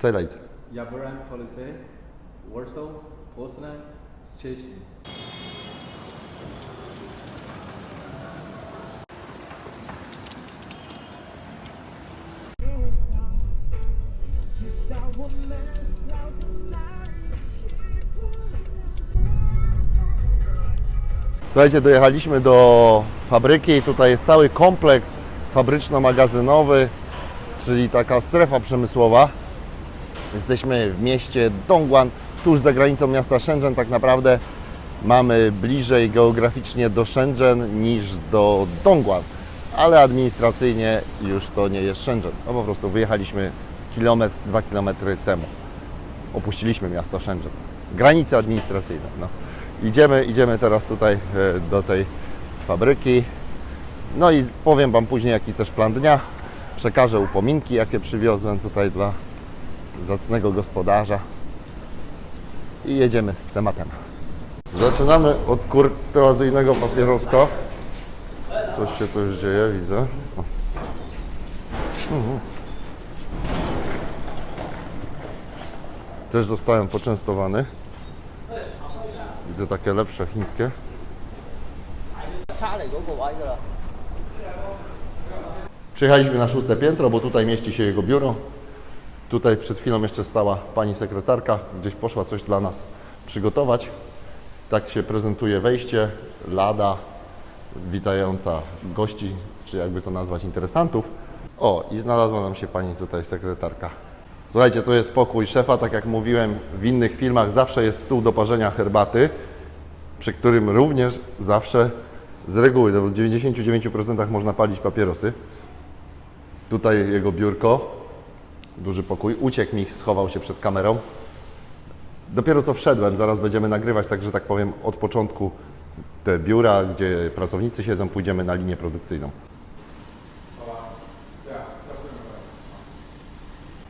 Zajlajcie. Jaboran Police, Warsaw, Poznań, Szczecin. Słuchajcie, dojechaliśmy do fabryki. Tutaj jest cały kompleks fabryczno-magazynowy, czyli taka strefa przemysłowa. Jesteśmy w mieście Dongguan, tuż za granicą miasta Shenzhen. Tak naprawdę mamy bliżej geograficznie do Shenzhen niż do Dongguan, ale administracyjnie już to nie jest Shenzhen. No po prostu wyjechaliśmy kilometr, dwa kilometry temu. Opuściliśmy miasto Shenzhen. Granice administracyjne. No. Idziemy, idziemy teraz tutaj e, do tej fabryki. No i powiem Wam później, jaki też plan dnia. Przekażę upominki, jakie przywiozłem tutaj dla zacnego gospodarza. I jedziemy z tematem. Zaczynamy od kurtuazyjnego papieroska. Coś się tu już dzieje, widzę. Mhm. Też zostałem poczęstowany. Widzę takie lepsze chińskie. Przyjechaliśmy na szóste piętro, bo tutaj mieści się jego biuro. Tutaj przed chwilą jeszcze stała pani sekretarka, gdzieś poszła coś dla nas przygotować. Tak się prezentuje wejście, lada witająca gości, czy jakby to nazwać, interesantów. O, i znalazła nam się pani tutaj sekretarka. Słuchajcie, to jest pokój szefa, tak jak mówiłem w innych filmach, zawsze jest stół do parzenia herbaty, przy którym również zawsze z reguły, w 99% można palić papierosy. Tutaj jego biurko, duży pokój. Uciekł mi, schował się przed kamerą. Dopiero co wszedłem, zaraz będziemy nagrywać, także tak powiem od początku te biura, gdzie pracownicy siedzą, pójdziemy na linię produkcyjną.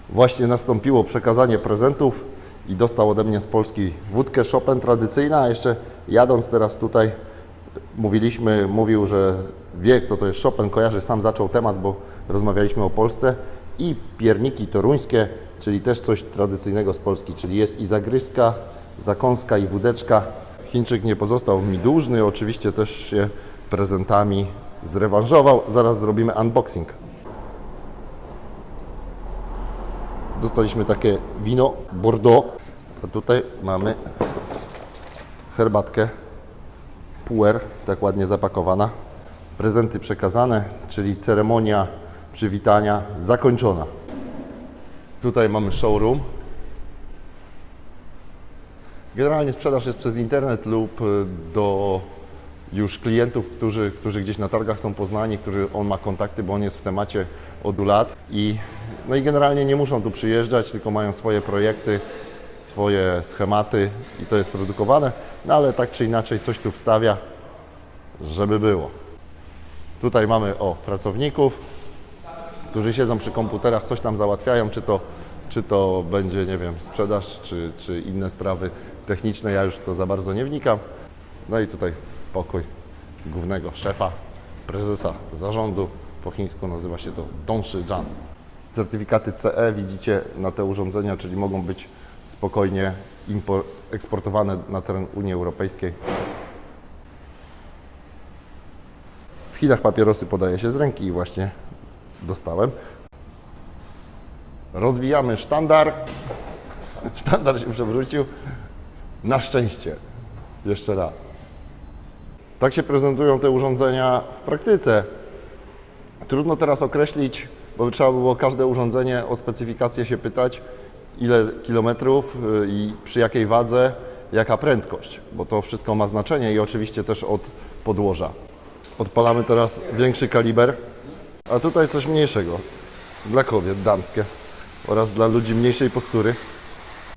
Właśnie nastąpiło przekazanie prezentów i dostał ode mnie z Polski wódkę Chopin tradycyjna, a jeszcze jadąc teraz tutaj mówiliśmy, mówił, że wie kto to jest Chopin, kojarzy, sam zaczął temat, bo rozmawialiśmy o Polsce i pierniki toruńskie, czyli też coś tradycyjnego z Polski, czyli jest i zagryzka, zakąska i wódeczka. Chińczyk nie pozostał mi dłużny, oczywiście też się prezentami zrewanżował. Zaraz zrobimy unboxing. Dostaliśmy takie wino Bordeaux, a tutaj mamy herbatkę puer, tak ładnie zapakowana. Prezenty przekazane, czyli ceremonia przywitania zakończona. Tutaj mamy showroom. Generalnie sprzedaż jest przez internet lub y, do już klientów, którzy, którzy gdzieś na targach są poznani, którzy on ma kontakty, bo on jest w temacie od lat i no i generalnie nie muszą tu przyjeżdżać, tylko mają swoje projekty, swoje schematy i to jest produkowane, no ale tak czy inaczej coś tu wstawia, żeby było. Tutaj mamy o pracowników, którzy siedzą przy komputerach, coś tam załatwiają, czy to, czy to będzie, nie wiem, sprzedaż, czy, czy inne sprawy techniczne, ja już to za bardzo nie wnikam. No i tutaj pokój głównego szefa, prezesa zarządu, po chińsku nazywa się to Dongshi Zhan. Certyfikaty CE widzicie na te urządzenia, czyli mogą być spokojnie eksportowane na teren Unii Europejskiej. W Chinach papierosy podaje się z ręki i właśnie dostałem. Rozwijamy sztandar. Sztandar się przewrócił. Na szczęście. Jeszcze raz. Tak się prezentują te urządzenia w praktyce. Trudno teraz określić, bo trzeba było każde urządzenie o specyfikację się pytać, ile kilometrów y, i przy jakiej wadze, jaka prędkość, bo to wszystko ma znaczenie i oczywiście też od podłoża. Odpalamy teraz większy kaliber, a tutaj coś mniejszego dla kobiet, damskie oraz dla ludzi mniejszej postury.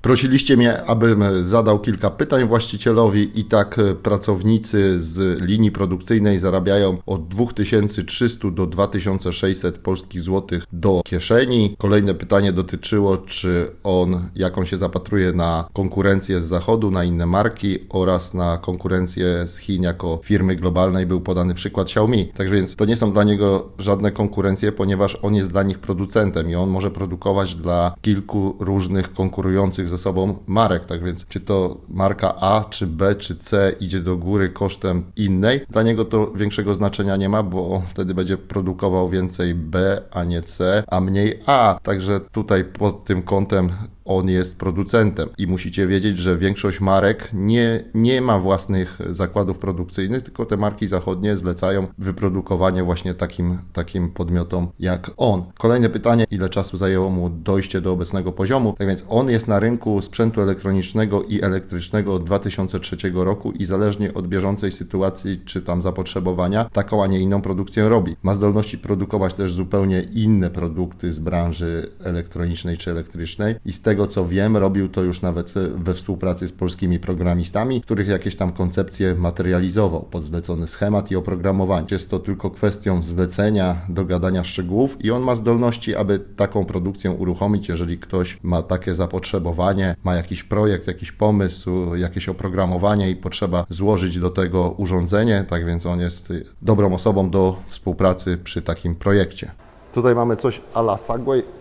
Prosiliście mnie, abym zadał kilka pytań właścicielowi i tak e, pracownicy z linii produkcyjnej zarabiają od 2300 do 2600 polskich złotych do kieszeni. Kolejne pytanie dotyczyło, czy on, jak on się zapatruje na konkurencję z zachodu, na inne marki oraz na konkurencję z Chin jako firmy globalnej. Był podany przykład Xiaomi. Tak więc to nie są dla niego żadne konkurencje, ponieważ on jest dla nich producentem i on może produkować dla kilku różnych konkurujących ze sobą marek. Tak więc, czy to marka A, czy B, czy C idzie do góry kosztem innej, dla niego to większego znaczenia nie ma, bo wtedy będzie produkował więcej B, a nie C, a mniej A. Także tutaj pod tym kątem on jest producentem i musicie wiedzieć, że większość marek nie, nie ma własnych zakładów produkcyjnych, tylko te marki zachodnie zlecają wyprodukowanie właśnie takim, takim podmiotom jak on. Kolejne pytanie, ile czasu zajęło mu dojście do obecnego poziomu? Tak więc on jest na rynku sprzętu elektronicznego i elektrycznego od 2003 roku i zależnie od bieżącej sytuacji czy tam zapotrzebowania, taką, a nie inną produkcję robi. Ma zdolności produkować też zupełnie inne produkty z branży elektronicznej czy elektrycznej i z tego co wiem, robił to już nawet we współpracy z polskimi programistami, których jakieś tam koncepcje materializował pod zlecony schemat i oprogramowanie. Jest to tylko kwestią zlecenia, dogadania szczegółów i on ma zdolności, aby taką produkcję uruchomić, jeżeli ktoś ma takie zapotrzebowanie, ma jakiś projekt, jakiś pomysł, jakieś oprogramowanie i potrzeba złożyć do tego urządzenie, tak więc on jest dobrą osobą do współpracy przy takim projekcie. Tutaj mamy coś a la Sagway.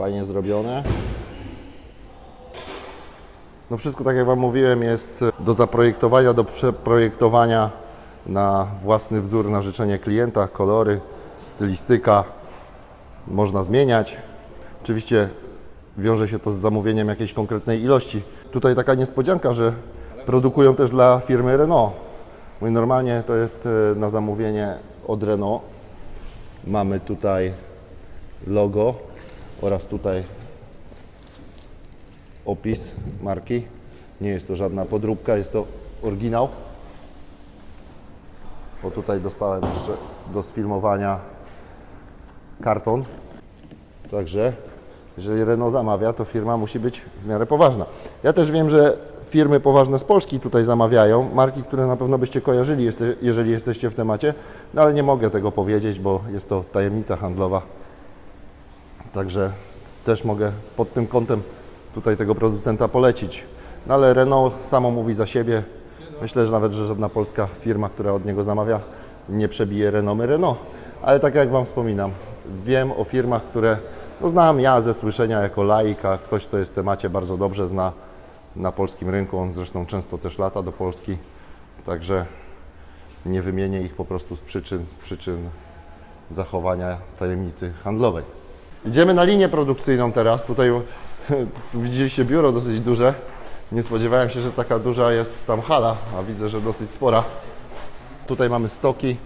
Fajnie zrobione. No wszystko, tak jak Wam mówiłem, jest do zaprojektowania, do przeprojektowania na własny wzór, na życzenie klienta, kolory, stylistyka. Można zmieniać. Oczywiście wiąże się to z zamówieniem jakiejś konkretnej ilości. Tutaj taka niespodzianka, że produkują też dla firmy Renault. Mój normalnie to jest e, na zamówienie od Renault. Mamy tutaj logo oraz tutaj opis marki. Nie jest to żadna podróbka, jest to oryginał. Bo tutaj dostałem jeszcze do sfilmowania karton. Także jeżeli Renault zamawia, to firma musi być w miarę poważna. Ja też wiem, że firmy poważne z Polski tutaj zamawiają, marki, które na pewno byście kojarzyli, jeżeli jesteście w temacie, no ale nie mogę tego powiedzieć, bo jest to tajemnica handlowa. Także też mogę pod tym kątem tutaj tego producenta polecić. No ale Renault samo mówi za siebie. Myślę, że nawet, że żadna polska firma, która od niego zamawia, nie przebije renomy Renault. Ale tak jak Wam wspominam, wiem o firmach, które no znam ja ze słyszenia jako laika, ktoś, kto jest w temacie bardzo dobrze zna na polskim rynku. On zresztą często też lata do Polski, także nie wymienię ich po prostu z przyczyn, z przyczyn zachowania tajemnicy handlowej. Idziemy na linię produkcyjną teraz. Tutaj widzieliście biuro dosyć duże. Nie spodziewałem się, że taka duża jest tam hala, a widzę, że dosyć spora. Tutaj mamy stoki,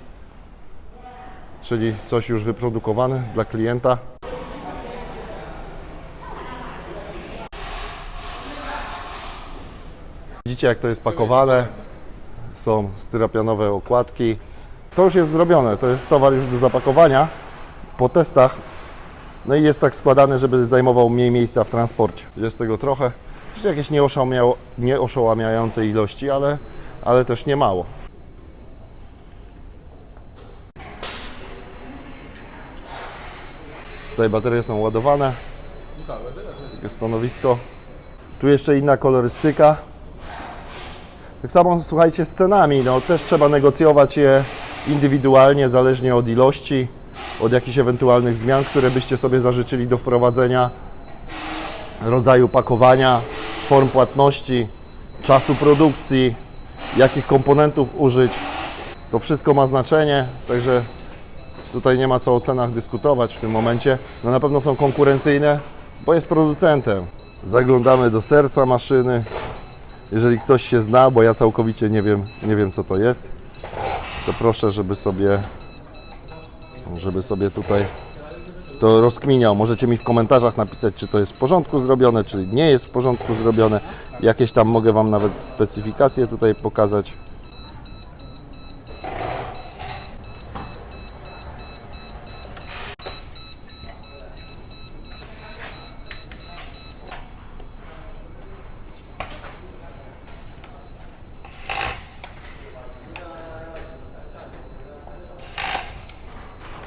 czyli coś już wyprodukowane dla klienta. Widzicie, jak to jest pakowane. Są styropianowe okładki. To już jest zrobione, to jest towar już do zapakowania. Po testach no i jest tak składany, żeby zajmował mniej miejsca w transporcie. Jest tego trochę. Jeszcze jakieś nieoszałamiające ilości, ale, ale też nie mało. Tutaj baterie są ładowane. Takie stanowisko. Tu jeszcze inna kolorystyka. Tak samo słuchajcie z cenami. No, też trzeba negocjować je indywidualnie, zależnie od ilości, od jakichś ewentualnych zmian, które byście sobie zażyczyli do wprowadzenia, rodzaju pakowania, form płatności, czasu produkcji, jakich komponentów użyć. To wszystko ma znaczenie, także tutaj nie ma co o cenach dyskutować w tym momencie. No na pewno są konkurencyjne, bo jest producentem. Zaglądamy do serca maszyny. Jeżeli ktoś się zna, bo ja całkowicie nie wiem, nie wiem co to jest, to proszę, żeby sobie, żeby sobie tutaj to rozkminiał. Możecie mi w komentarzach napisać, czy to jest w porządku zrobione, czy nie jest w porządku zrobione. Jakieś tam mogę Wam nawet specyfikacje tutaj pokazać.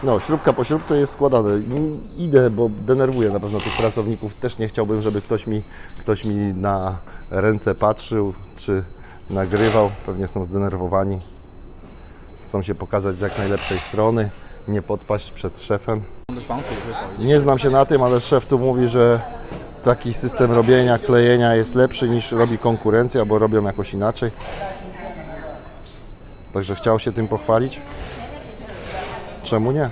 No, śrubka po śrubce jest składane. Idę, bo denerwuję na pewno tych pracowników. Też nie chciałbym, żeby ktoś mi, ktoś mi na ręce patrzył czy nagrywał. Pewnie są zdenerwowani. Chcą się pokazać z jak najlepszej strony, nie podpaść przed szefem. Nie znam się na tym, ale szef tu mówi, że taki system robienia, klejenia jest lepszy niż robi konkurencja, bo robią jakoś inaczej. Także chciał się tym pochwalić. Czemu nie?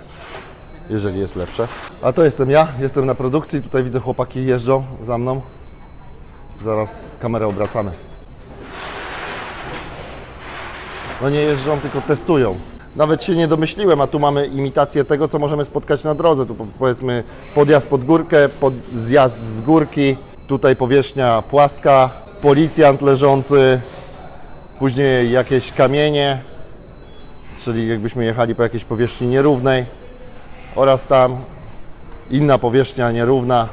Jeżeli jest lepsze. A to jestem ja, jestem na produkcji. Tutaj widzę chłopaki jeżdżą za mną. Zaraz kamerę obracamy. No nie jeżdżą, tylko testują. Nawet się nie domyśliłem, a tu mamy imitację tego, co możemy spotkać na drodze. Tu po- powiedzmy podjazd pod górkę, pod zjazd z górki, tutaj powierzchnia płaska, policjant leżący, później jakieś kamienie, czyli jakbyśmy jechali po jakiejś powierzchni nierównej oraz tam inna powierzchnia nierówna.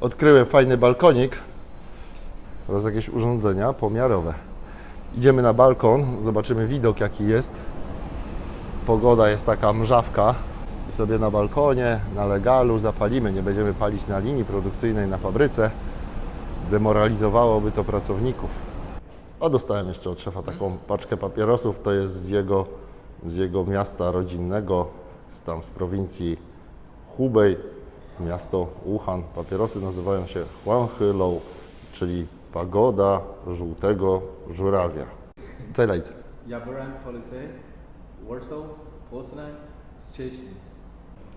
Odkryłem fajny balkonik oraz jakieś urządzenia pomiarowe. Idziemy na balkon, zobaczymy widok jaki jest. Pogoda jest taka mrzawka. Sobie na balkonie, na legalu zapalimy. Nie będziemy palić na linii produkcyjnej na fabryce. Demoralizowałoby to pracowników. A dostałem jeszcze od szefa taką paczkę papierosów. To jest z jego, z jego miasta rodzinnego, z tam z prowincji Hubei, miasto Wuhan. Papierosy nazywają się Huanghilou, czyli pagoda żółtego żurawia. Celajcie. Yabaran Police, Warsaw, Poznan, Szczecin.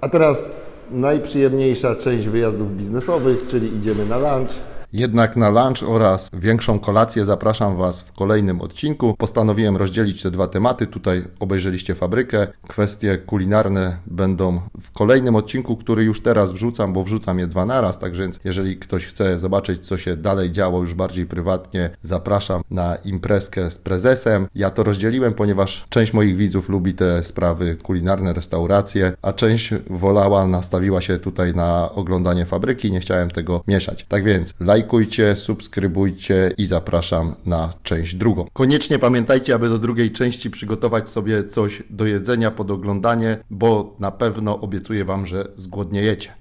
A teraz najprzyjemniejsza część wyjazdów biznesowych, czyli idziemy na lunch. Jednak na lunch oraz większą kolację zapraszam Was w kolejnym odcinku. Postanowiłem rozdzielić te dwa tematy. Tutaj obejrzeliście fabrykę. Kwestie kulinarne będą w kolejnym odcinku, który już teraz wrzucam, bo wrzucam je dwa naraz. Tak więc, jeżeli ktoś chce zobaczyć, co się dalej działo już bardziej prywatnie, zapraszam na imprezkę z prezesem. Ja to rozdzieliłem, ponieważ część moich widzów lubi te sprawy kulinarne, restauracje, a część wolała, nastawiła się tutaj na oglądanie fabryki. Nie chciałem tego mieszać. Tak więc lajkujcie, subskrybujcie i zapraszam na część drugą. Koniecznie pamiętajcie, aby do drugiej części przygotować sobie coś do jedzenia pod oglądanie, bo na pewno obiecuję Wam, że zgłodniejecie.